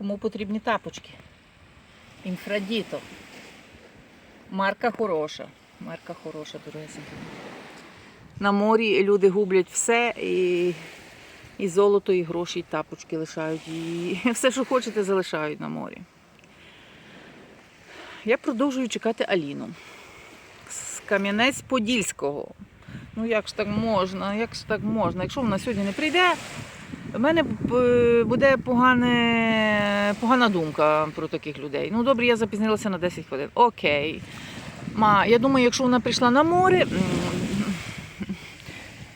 Кому потрібні тапочки? Інфрадіто. Марка хороша. Марка хороша, дорогесенька. На морі люди гублять все і, і золото, і гроші, і тапочки лишають. І все, що хочете, залишають на морі. Я продовжую чекати Аліну з Кам'янець-Подільського. Ну як ж так можна? Як ж так можна? Якщо вона сьогодні не прийде, в мене е, буде погане, погана думка про таких людей. Ну добре, я запізнилася на 10 хвилин. Окей. Ма, я думаю, якщо вона прийшла на море,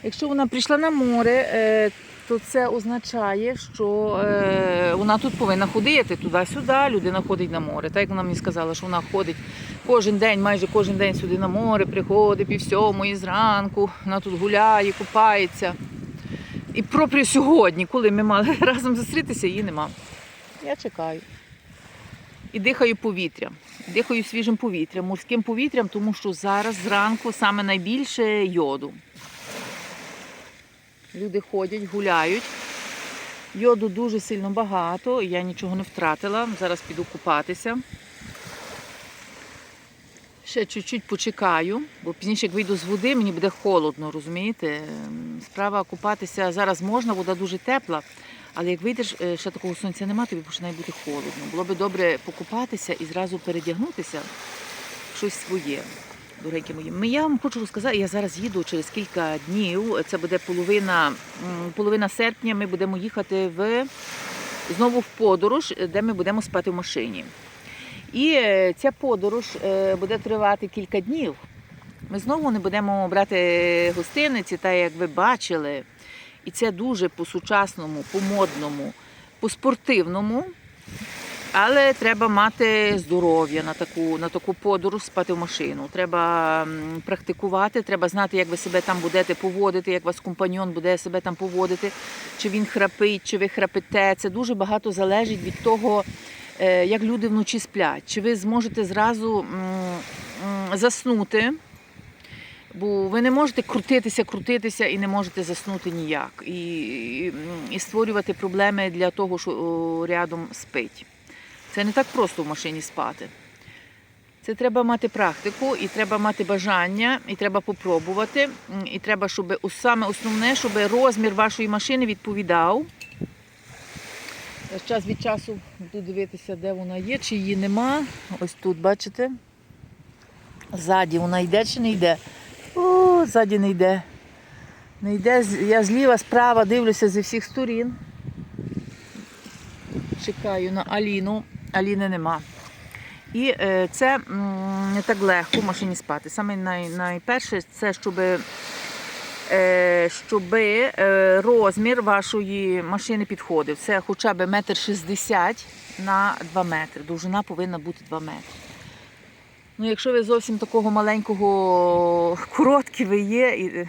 якщо вона прийшла на море, е, то це означає, що е, вона тут повинна ходити туди-сюди. Людина ходить на море. Так як вона мені сказала, що вона ходить кожен день, майже кожен день сюди на море, приходить пів сьомої зранку, вона тут гуляє, купається. І пропрі сьогодні, коли ми мали разом зустрітися, її нема. Я чекаю. І дихаю повітрям. Дихаю свіжим повітрям, морським повітрям, тому що зараз зранку саме найбільше йоду. Люди ходять, гуляють. Йоду дуже сильно багато, я нічого не втратила. Зараз піду купатися. Ще чуть-чуть почекаю, бо пізніше, як вийду з води, мені буде холодно, розумієте? Ем, Справа купатися зараз можна, вода дуже тепла, але як вийдеш, е, ще такого сонця нема, тобі починає бути холодно. Було би добре покупатися і зразу передягнутися в щось своє. Дорогенькі мої. Я вам хочу розказати, я зараз їду через кілька днів. Це буде половина, половина серпня. Ми будемо їхати в знову в подорож, де ми будемо спати в машині. І е, ця подорож е, буде тривати кілька днів. Ми знову не будемо брати гостиниці, та як ви бачили. І це дуже по-сучасному, по-модному, по-спортивному. Але треба мати здоров'я на таку, на таку подорож спати в машину. Треба практикувати, треба знати, як ви себе там будете поводити, як вас компаньон буде себе там поводити, чи він храпить, чи ви храпите. Це дуже багато залежить від того, е, як люди вночі сплять. Чи ви зможете зразу заснути? Бо ви не можете крутитися, крутитися і не можете заснути ніяк. І, і, і створювати проблеми для того, що рядом спить. Це не так просто в машині спати. Це треба мати практику, і треба мати бажання, і треба попробувати. І треба, щоб саме основне, щоб розмір вашої машини відповідав. Час від часу буду дивитися, де вона є, чи її нема. Ось тут, бачите? Ззаді вона йде чи не йде? О, ззаді не йде. Не йде. Я зліва, справа дивлюся зі всіх сторін. Чекаю на Аліну. Аліни нема. І е, це не так легко в машині спати. Саме най, найперше, це щоб, щоб е, розмір вашої машини підходив. Це хоча б метр шістдесят на 2 метри. Довжина повинна бути 2 метри. Ну, якщо ви зовсім такого маленького короткі ви є і,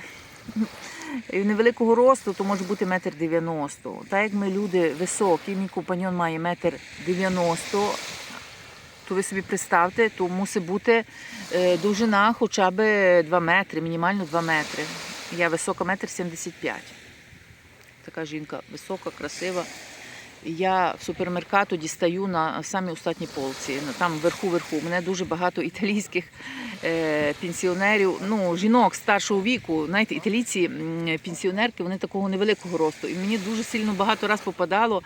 і невеликого росту, то може бути метр дев'яносто. Так як ми люди високі, мій компаньон має метр дев'яносто, то ви собі представте, то мусить бути е, довжина хоча б 2 метри, мінімально 2 метри. Я висока метр 75. Така жінка висока, красива. Я в супермеркату дістаю на самій останній полці. Там вверху-верху. Мене дуже багато італійських е, пенсіонерів, ну, жінок старшого віку. Знаєте, італійці пенсіонерки, вони такого невеликого росту. І мені дуже сильно багато раз попадало.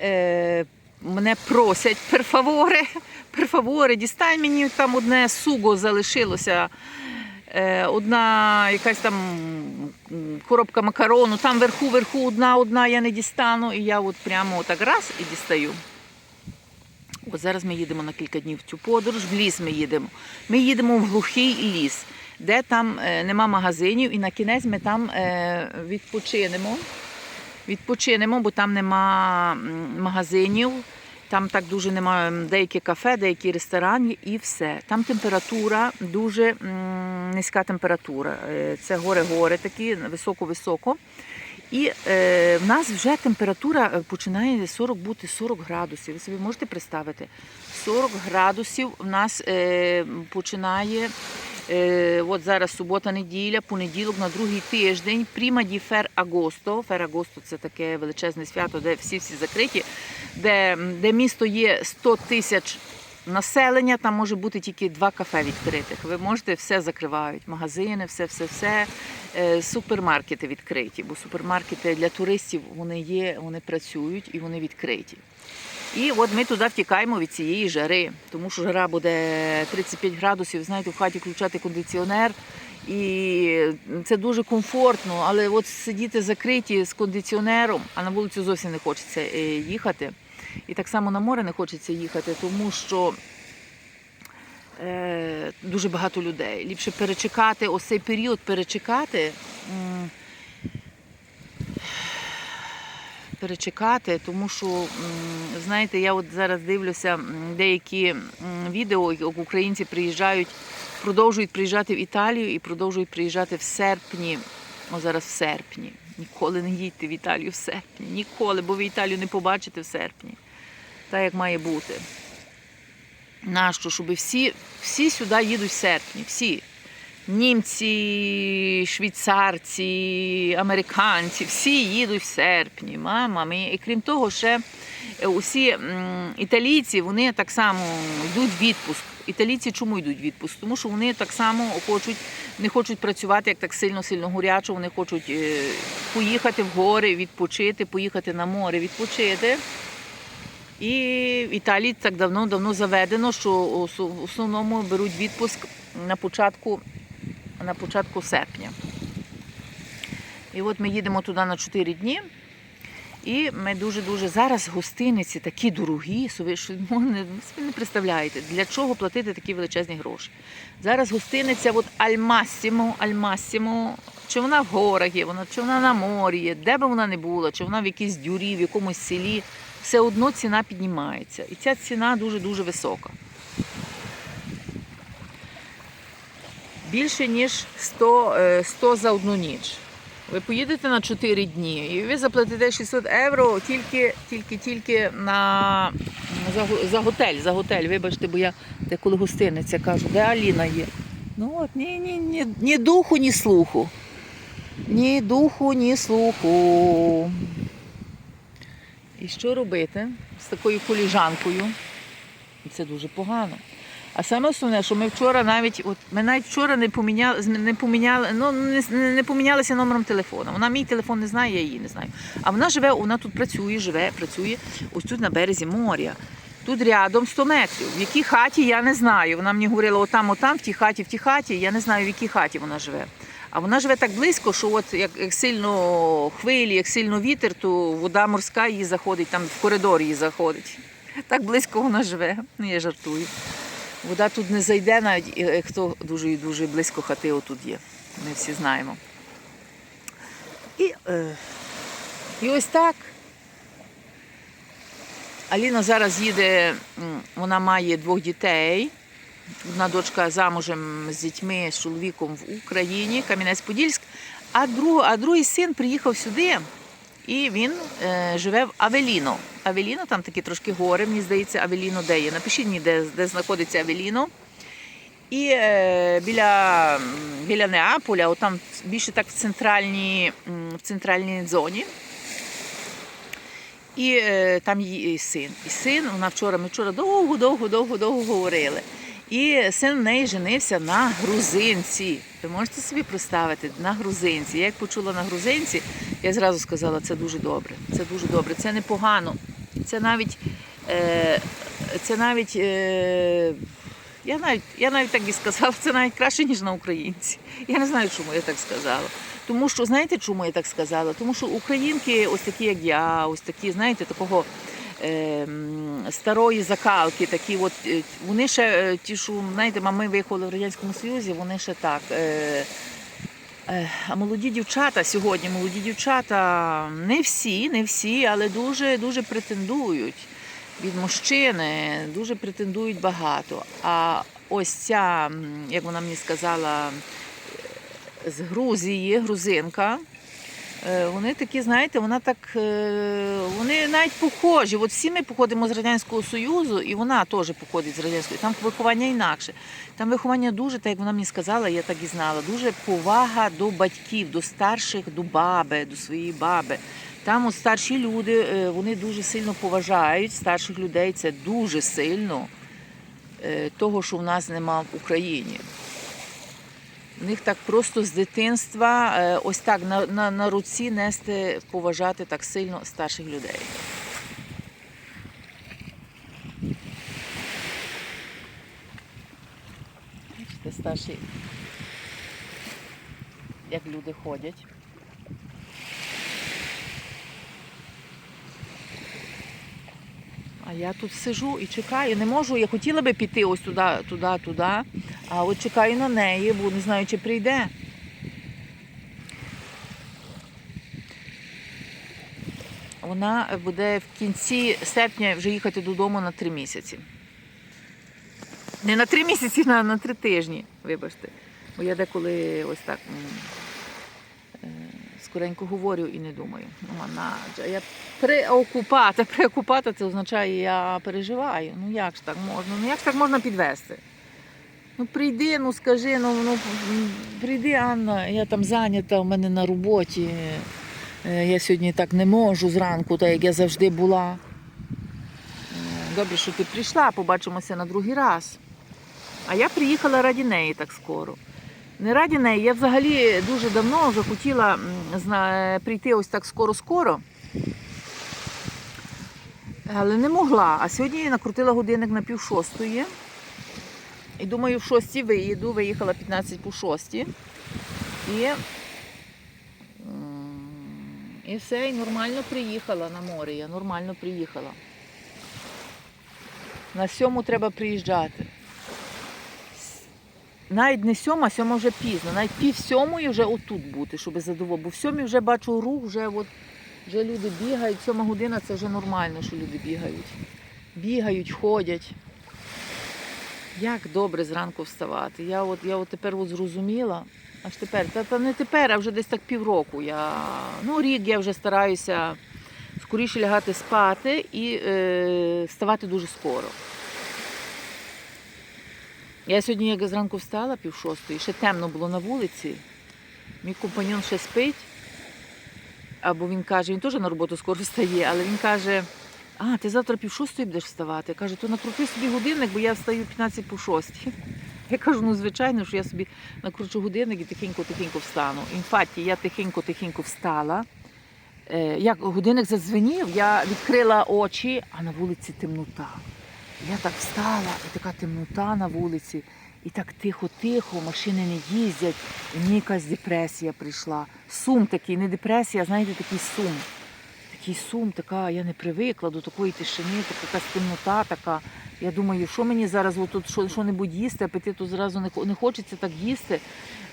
Е, Мене просять перфаворе, перфаворе, дістай мені там одне суго залишилося. Е, Одна якась там коробка макарону, там вверху, вверху одна, одна я не дістану. І я от прямо так раз і дістаю. От зараз ми їдемо на кілька днів в цю подорож, в ліс ми їдемо. Ми їдемо в глухий ліс, де там е, нема магазинів, і на кінець ми там е, відпочинемо. Відпочинемо, бо там нема магазинів. Там так дуже немає деякі кафе, деякі ресторани і все. Там температура дуже низька температура. Е, Це гори-гори такі, високо-високо. І е, в нас вже температура е, починає 40 бути 40 градусів. Ви собі можете представити? 40 градусів в нас е, починає от зараз субота, неділя, понеділок на другий тиждень. Пріма ді Фер Агосто. Фер Агосто це таке величезне свято, де всі всі закриті, де, де місто є 100 тисяч населення, там може бути тільки два кафе відкритих. Ви можете все закривають. Магазини, все, все, все. Е, Супермаркети відкриті, бо супермаркети для туристів вони є, вони працюють і вони відкриті. І от ми туди втікаємо від цієї жари, тому що жара буде 35 градусів, знаєте, в хаті включати кондиціонер. І це дуже комфортно, але от сидіти закриті з кондиціонером, а на вулицю зовсім не хочеться е, їхати. І так само на море не хочеться їхати, тому що е, дуже багато людей. Ліпше перечекати, ось цей період перечекати. перечекати, тому що, знаєте, я от зараз дивлюся деякі відео, як українці приїжджають, продовжують приїжджати в Італію і продовжують приїжджати в серпні. О, зараз в серпні. Ніколи не їдьте в Італію в серпні. Ніколи, бо ви Італію не побачите в серпні. Так як має бути. Нащо? Щоб всі, всі сюди їдуть в серпні. Всі. Німці, швейцарці, американці, всі їдуть в серпні. Мама мій. І крім того, ще е, усі італійці вони так само йдуть в відпуск. Італійці чому йдуть в відпуск? Тому що вони так само хочуть, не хочуть працювати як так сильно, сильно горячо. Вони хочуть е, поїхати в гори, відпочити, поїхати на море, відпочити. І в Італії так давно-давно заведено, що в основному беруть відпуск на початку, на початку серпня. І от ми їдемо туди на 4 дні. І ми дуже-дуже зараз гостиниці такі дорогі, що ви ну, не, представляєте, для чого платити такі величезні гроші. Зараз гостиниця от Альмасімо, Альмасімо, чи вона в горах є, чи вона на морі є, де би вона не була, чи вона в якійсь дюрі, в якомусь селі, все одно ціна піднімається. І ця ціна дуже-дуже висока. Більше ніж 100, е, 100 за одну ніч. Ви поїдете на 4 дні і ви заплатите 600 євро тільки, тільки, тільки на, за, за готель. За готель. Вибачте, бо я де коли гостиниця кажу, де Аліна є. Ну от ні, ні, ні, ні духу, ні слуху. Ні духу, ні слуху. І що робити з такою коліжанкою? Це дуже погано. А саме основне, що ми вчора навіть, от ми навіть вчора не поміняли, не поміняли, ну не, не помінялися номером телефону. Вона мій телефон не знає, я її не знаю. А вона живе, вона тут працює, живе, працює ось тут на березі моря. Тут рядом 100 метрів. В якій хаті я не знаю. Вона мені говорила, отам, отам, в тій хаті, в тій хаті. Я не знаю, в якій хаті вона живе. А вона живе так близько, що от як, як сильно хвилі, як сильно вітер, то вода морська її заходить, там в коридор її заходить. Так близько вона живе. Ну, я жартую. Вода тут не зайде, навіть е, хто дуже і дуже близько хати отут є. Ми всі знаємо. І, е, і ось так. Аліна зараз їде, вона має двох дітей. Одна дочка замужем з дітьми, з чоловіком в Україні, Кам'янець-Подільськ, а, друг, а другий син приїхав сюди і він е, живе в Авеліно. Авеліно, там такі трошки гори, мені здається, Авеліно де є. Напишіть мені, де, де знаходиться Авеліно. І е, біля, біля Неаполя, отам більше так в центральній, в центральній зоні. І е, там її син. І син, вона вчора, ми вчора довго, довго, довго, довго говорили. І син неї женився на грузинці. Ви можете собі представити на грузинці. Я як почула на грузинці, я зразу сказала, це дуже добре. Це дуже добре, це непогано. Це навіть, е, це навіть, е, я навіть, я навіть так і сказала, це навіть краще, ніж на українці. Я не знаю, чому я так сказала. Тому що, знаєте, чому я так сказала? Тому що українки, ось такі, як я, ось такі, знаєте, такого старої закалки, такі от, е, вони ще, е, ті, що, знаєте, ми виїхали в Радянському Союзі, вони ще так. Е, А молоді дівчата сьогодні, молоді дівчата, не всі, не всі, але дуже дуже претендують від мужчини, дуже претендують багато. А ось ця, як вона мені сказала, з Грузії, грузинка, Вони такі, знаєте, вона так, е, вони навіть похожі. От всі ми походимо з Радянського Союзу, і вона теж походить з Радянського Там виховання інакше. Там виховання дуже, так як вона мені сказала, я так і знала, дуже повага до батьків, до старших, до баби, до своєї баби. Там от старші люди, е, вони дуже сильно поважають старших людей. Це дуже сильно е, того, що в нас нема в Україні. В них так просто з дитинства е, ось так на, на, на руці нести, поважати так сильно старших людей. Бачите, старші, як люди ходять. А я тут сижу і чекаю. Не можу, я хотіла би піти ось туди, туди, туди. А от чекаю на неї, бо не знаю, чи прийде. Вона буде в кінці серпня вже їхати додому на три місяці. Не на три місяці, на, на три тижні, вибачте. Бо я деколи ось так е, скоренько говорю і не думаю. Ну, вона, я преокупата. Преокупата це означає, я переживаю. Ну як ж так можна? Ну як ж так можна підвести? Ну прийди, ну скажи, ну, ну прийди, Анна, я там зайнята, у мене на роботі. Е, Я сьогодні так не можу зранку, так як я завжди була. Е, Добре, що ти прийшла, побачимося на другий раз. А я приїхала раді неї так скоро. Не раді неї, я взагалі дуже давно вже хотіла прийти ось так скоро-скоро. Але не могла. А сьогодні я накрутила годинник на пів шостої. І думаю, в шостій виїду. Виїхала 15 по шостій. І, і все, і нормально приїхала на море. Я нормально приїхала. На сьому треба приїжджати. Навіть не сьома, сьома вже пізно. Навіть пів сьомої вже отут бути, щоб задоволити. Бо в сьомій вже бачу рух, вже, от, вже люди бігають. Сьома година це вже нормально, що люди бігають. Бігають, ходять. Як добре зранку вставати. Я от, я от тепер от зрозуміла. Аж тепер, та, не тепер, а вже десь так півроку. Я, ну, рік я вже стараюся скоріше лягати спати і е, вставати дуже скоро. Я сьогодні, як зранку встала, пів шостої, ще темно було на вулиці. Мій компаньон ще спить. Або він каже, він теж на роботу скоро встає, але він каже: а, ти завтра пів шостої будеш вставати. Кажу, то накрути собі годинник, бо я встаю 15 по шостій. Я кажу, ну звичайно, що я собі накручу годинник і тихенько-тихенько встану. Інфаті, я тихенько-тихенько встала. Е, Як годинник задзвенів, я відкрила очі, а на вулиці темнота. Я так встала, і така темнота на вулиці, і так тихо-тихо, машини не їздять, і якась депресія прийшла. Сум такий, не депресія, а знаєте, такий сум. Такий сум, така, я не привикла до такої тишини, така якась темнота така. Я думаю, що мені зараз отут що, що-небудь їсти, апетиту зразу не, не хочеться так їсти,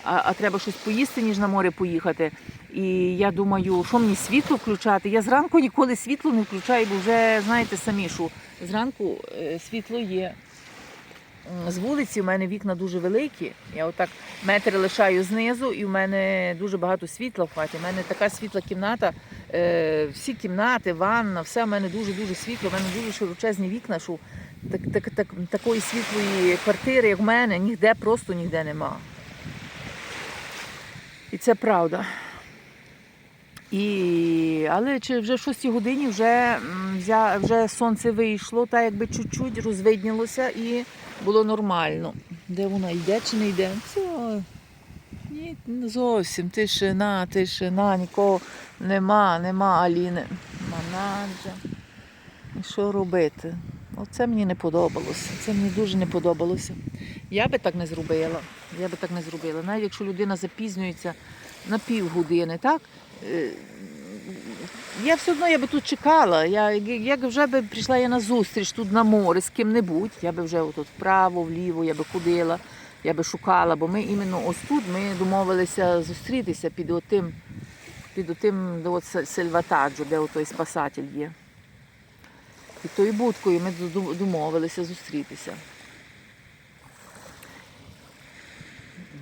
а, а треба щось поїсти, ніж на море поїхати. І я думаю, що мені світло включати. Я зранку ніколи світло не включаю, бо вже знаєте самі, що зранку е, світло є. З вулиці в мене вікна дуже великі. Я отак метр лишаю знизу, і в мене дуже багато світла в хаті. У мене така світла кімната, е, всі кімнати, ванна, все в мене дуже-дуже світло. У мене дуже широчезні вікна, що так, так, так, такої світлої квартири, як в мене, ніде просто ніде нема. І це правда. І... Але чи вже в 6 годині вже, вже сонце вийшло, та якби чуть-чуть розвиднілося і було нормально. Де вона йде чи не йде? Це... Ні, зовсім тишина, тишина, нікого нема, нема Аліни. Манаджа. І що робити? Оце мені не подобалося. Це мені дуже не подобалося. Я би так не зробила. Я би так не зробила. Навіть якщо людина запізнюється на півгодини, так? Е, Я все одно я би тут чекала. Я, як вже би прийшла я на зустріч тут на море з ким-небудь, я би вже отут вправо, вліво, я би ходила, я би шукала, бо ми іменно ось тут ми домовилися зустрітися під отим, під отим от Се- Сельватаджо, де той спасатель є. Під тою будкою ми домовилися зустрітися.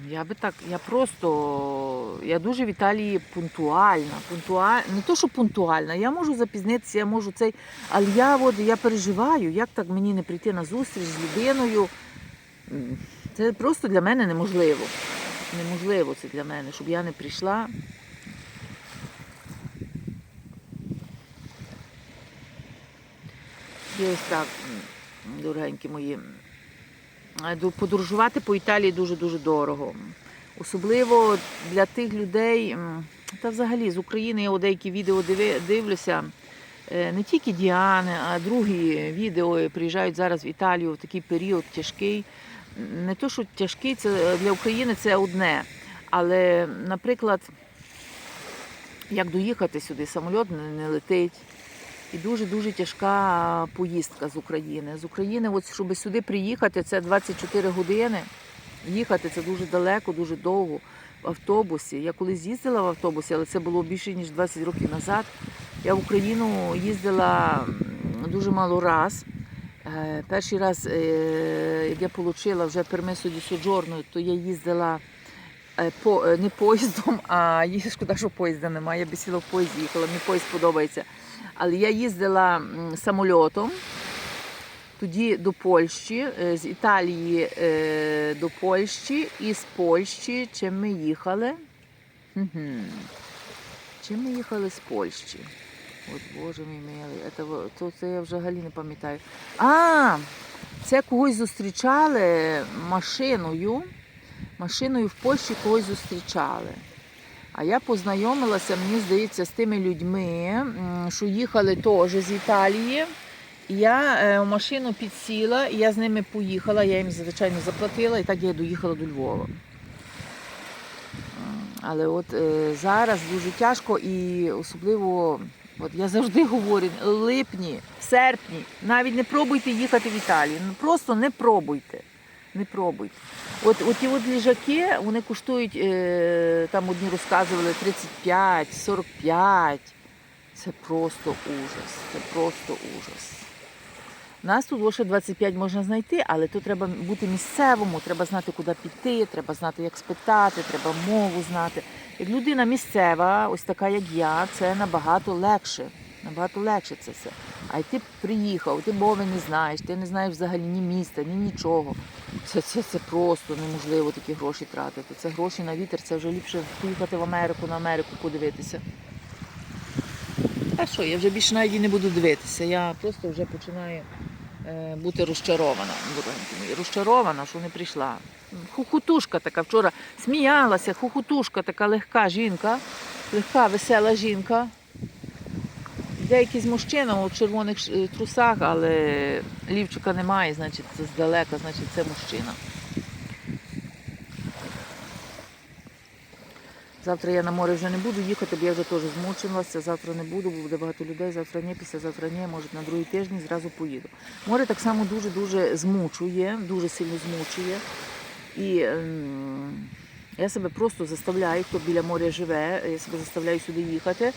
Я би так, я просто, я дуже в Італії пунктуальна. Пунктуаль... Не то, що пунктуальна, я можу запізнитися, я можу цей. Але я от, я переживаю, як так мені не прийти на зустріч з людиною. Це просто для мене неможливо. Неможливо це для мене, щоб я не прийшла. І ось так, дорогенькі мої. Е, Подорожувати по Італії дуже-дуже дорого. Особливо для тих людей, та взагалі з України я деякі відео дивлюся. е, Не тільки Діани, а другі відео приїжджають зараз в Італію в такий період тяжкий. Не то, що тяжкий, це для України це одне. Але, наприклад, як доїхати сюди, самоліт не летить. І дуже-дуже тяжка поїздка з України. З України, от, щоб сюди приїхати, це 24 години. Їхати це дуже далеко, дуже довго в автобусі. Я колись їздила в автобусі, але це було більше ніж 20 років назад. Я в Україну їздила дуже мало раз. Е, Перший раз, е, як я отримала вже пермису ді соджорну, то я їздила е, не поїздом, а шкода, що поїзда немає. Я б сіла в поїзд їхала, мені поїзд подобається. Але я їздила самольотом тоді до Польщі, е, з Італії е, до Польщі і з Польщі чим ми їхали. Чим ми їхали з Польщі? От Боже мій милий, це, це я взагалі не пам'ятаю. А, це когось зустрічали машиною. Машиною в Польщі когось зустрічали. А я познайомилася, мені здається, з тими людьми, що їхали теж з Італії. Я е, в машину підсіла, я з ними поїхала, я їм, звичайно, заплатила, і так я доїхала до Львова. Але от е, зараз дуже тяжко і особливо, от я завжди говорю, липні, серпні, навіть не пробуйте їхати в Італію. Ну, просто не пробуйте. Не пробуйте. От, от ті от ліжаки, вони коштують, е, там одні розказували 35, 45. Це просто ужас. Це просто ужас. Нас тут лише 25 можна знайти, але тут треба бути місцевому, треба знати, куди піти, треба знати, як спитати, треба мову знати. Як людина місцева, ось така, як я, це набагато легше. Набагато легше це все. А ти приїхав, ти мови не знаєш, ти не знаєш взагалі ні міста, ні нічого. Це, це, це просто неможливо такі гроші тратити. Це гроші на вітер, це вже ліпше поїхати в Америку, на Америку подивитися. А що, я вже більше навіть не буду дивитися. Я просто вже починаю е, бути розчарована. Розчарована, що не прийшла. Хухутушка така вчора сміялася, хухутушка така легка жінка, легка, весела жінка. Деякий з мужчина у червоних е, трусах, але лівчика немає, значить це здалека, значить це мужчина. Завтра я на море вже не буду їхати, бо я вже теж змучилася. Завтра не буду, бо буде багато людей. Завтра ні, післязавтра ні, може на другий тиждень зразу поїду. Море так само дуже-дуже змучує, дуже сильно змучує. І ем, я себе просто заставляю, хто біля моря живе, я себе заставляю сюди їхати.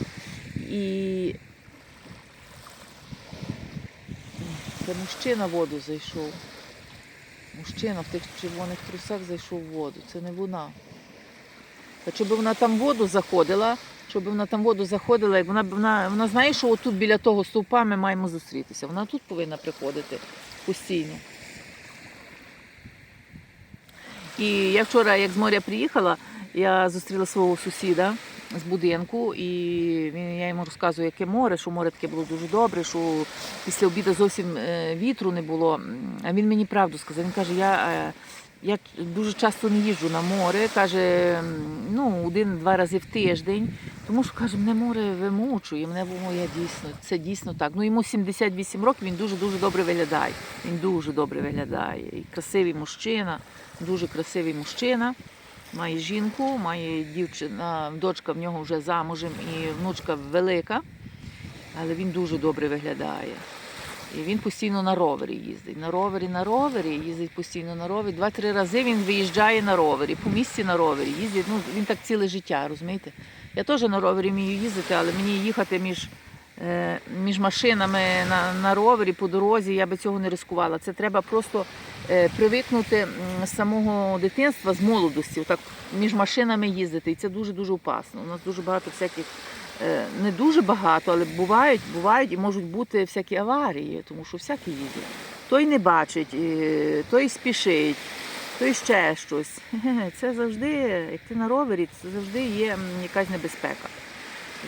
І це мужчина в воду зайшов. Мужчина в тих червоних трусах зайшов в воду. Це не вона. Та щоб вона там воду заходила, щоб вона там воду заходила, як вона, вона, вона знає, що отут біля того стовпа ми маємо зустрітися. Вона тут повинна приходити постійно. І я вчора, як з моря приїхала, я зустріла свого сусіда з будинку, і він, я йому розказую, яке море, що море таке було дуже добре, що після обіду зовсім е, вітру не було. А він мені правду сказав. Він каже, я, е, я дуже часто не їжджу на море, каже, ну, один-два рази в тиждень, тому що каже, мене море вимучує, мене воно я дійсно, це дійсно так. Ну йому 78 років, він дуже-дуже добре виглядає. Він дуже добре виглядає. І красивий мужчина, дуже красивий мужчина. Має жінку, має дівчина, дочка в нього вже замужем і внучка велика, але він дуже добре виглядає. І він постійно на ровері їздить. На ровері, на ровері, їздить постійно на ровері. Два-три рази він виїжджає на ровері, по місці на ровері їздить. Ну, він так ціле життя, розумієте? Я теж на ровері вмію їздити, але мені їхати між, е, між машинами на, на ровері по дорозі, я би цього не рискувала. Це треба просто привикнути з самого дитинства, з молодості, так між машинами їздити. І це дуже-дуже опасно. У нас дуже багато всяких, е, не дуже багато, але бувають, бувають і можуть бути всякі аварії, тому що всякі їздять. Той не бачить, е, той спішить, той ще щось. Це завжди, як ти на ровері, це завжди є якась небезпека.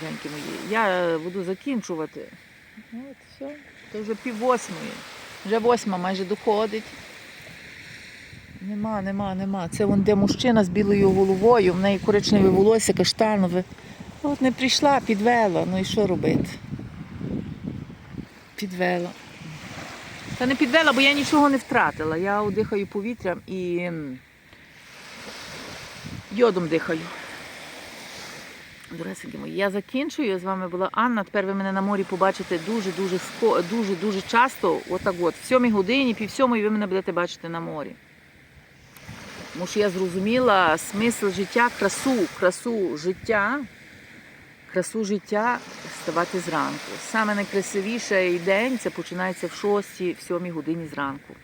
Мої. Я е, буду закінчувати. От, все. Це вже пів восьмої. Вже восьма майже доходить. Нема, нема, нема. Це вон де мужчина з білою головою, в неї коричневе волосся, каштанове. От не прийшла, підвела. Ну і що робити? Підвела. Та не підвела, бо я нічого не втратила. Я дихаю повітрям і йодом дихаю. Доресенькі мої, я закінчую. З вами була Анна. Тепер ви мене на морі побачите дуже-дуже дуже-дуже часто. Отак от, в сьомій годині, пів сьомої ви мене будете бачити на морі. Тому що я зрозуміла смисл життя, красу, красу життя, красу життя ставати зранку. Саме найкрасивіший день це починається в 6 в 7 годині зранку.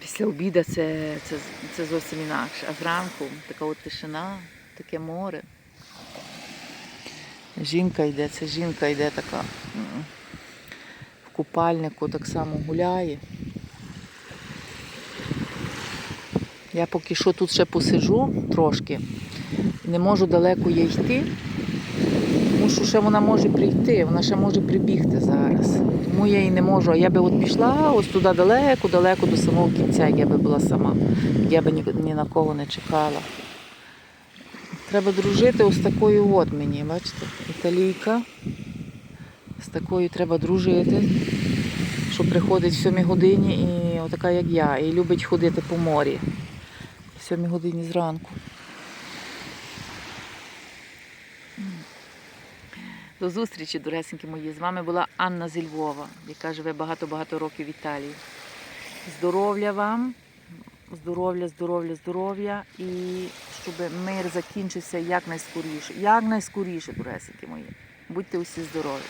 Після обіду це, це, це зовсім інакше. А зранку така от тишина, таке море. Жінка йде, це жінка йде така в купальнику так само гуляє. Я поки що тут ще посижу трошки. Не можу далеко я йти, тому що ще вона може прийти, вона ще може прибігти зараз. Тому я її не можу. А я би от пішла ось туди далеко, далеко до самого кінця, як я би була сама. Я би ні, ні на кого не чекала. Треба дружити ось такою от мені, бачите, італійка. З такою треба дружити, що приходить в 7 годині і отака, як я, і любить ходити по морі. В 7 годині зранку. До зустрічі, доресенькі мої. З вами була Анна зі Львова, яка живе багато-багато років в Італії. Здоров'я вам, здоров'я, здоров'я, здоров'я і щоб мир закінчився якнайскоріше. Якнайскоріше, доресенькі мої. Будьте усі здорові.